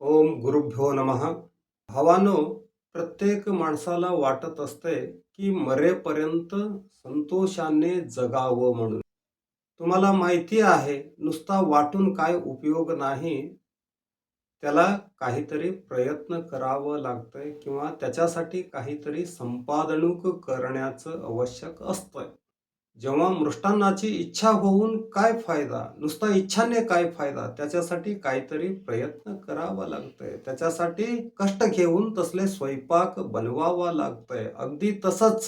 ओम गुरुभ्यो नमः. भावानो प्रत्येक माणसाला वाटत असते की मरेपर्यंत संतोषाने जगावं म्हणून. तुम्हाला माहिती आहे नुसता वाटून काय उपयोग नाही? त्याला काहीतरी प्रयत्न करावं लागतंय किंवा त्याच्यासाठी काहीतरी संपादनूक करण्याचं आवश्यक असतंय. जेव्हा मृष्टांनाची इच्छा होऊन काय फायदा? नुसता इच्छाने काय फायदा? त्याच्यासाठी काहीतरी प्रयत्न करावा लागतंय. त्याच्यासाठी कष्ट घेऊन तसले स्वयंपाक बनवावा लागतंय. अगदी तसंच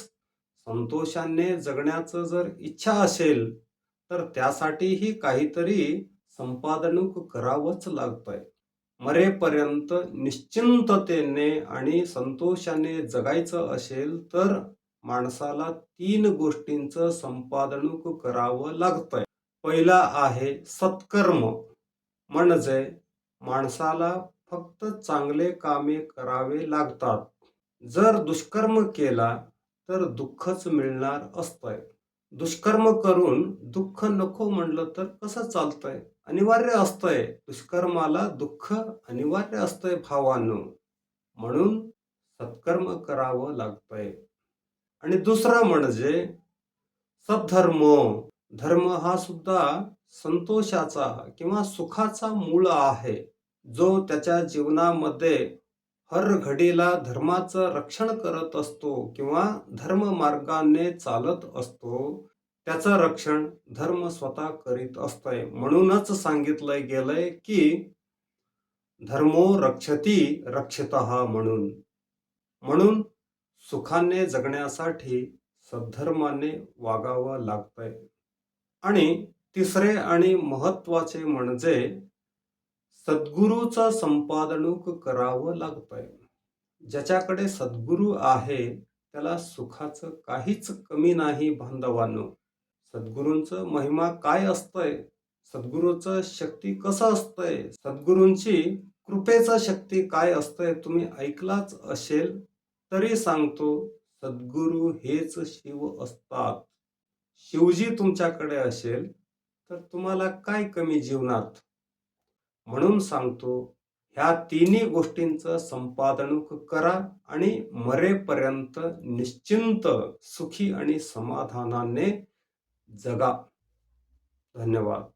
संतोषाने जगण्याचं जर इच्छा असेल तर त्यासाठीही काहीतरी संपादनूक करावंच लागतंय. मरेपर्यंत निश्चिंततेने आणि संतोषाने जगायचं असेल तर माणसाला तीन गोष्टींचं संपादनूक करावं लागतंय. पहिला आहे सत्कर्म. म्हणजे माणसाला फक्त चांगले कामे करावे लागतात. जर दुष्कर्म केला तर दुःखच मिळणार असतंय. दुष्कर्म करून दुःख नको म्हणलं तर कसं चालतंय? अनिवार्य असतंय. दुष्कर्माला दुःख अनिवार्य असतंय भावांनो. म्हणून सत्कर्म करावं लागतंय. आणि दुसरा म्हणजे सद्धर्म. धर्म हा सुद्धा संतोषाचा किंवा सुखाचा मूळ आहे जो त्याच्या जीवनामध्ये हर घडीला धर्माचं रक्षण करत असतो किंवा धर्म मार्गाने चालत असतो. त्याचं रक्षण धर्म स्वतः करीत असतंय. म्हणूनच सांगितलंय गेलंय की धर्मो रक्षती रक्षत म्हणून. म्हणून सुखाने जगण्यासाठी सद्धर्माने वागावं लागतंय. आणि तिसरे आणि महत्त्वाचे म्हणजे सद्गुरूचं संपादनूक करावं लागतंय. ज्याच्याकडे सद्गुरू आहे त्याला सुखाचं काहीच कमी नाही बांधवांनो. सद्गुरूंचं महिमा काय असतंय? सद्गुरूचं शक्ती कसं असतंय? सद्गुरूंची कृपेचं शक्ती काय असतंय? तुम्ही ऐकलाच असेल तरी सांगतो सद्गुरू हेच शिव असतात. शिवजी तुमच्याकडे असेल तर तुम्हाला काय कमी जीवनात? म्हणून सांगतो ह्या तिन्ही गोष्टींचं संपादनूक करा आणि मरेपर्यंत निश्चिंत सुखी आणि समाधानाने जगा. धन्यवाद.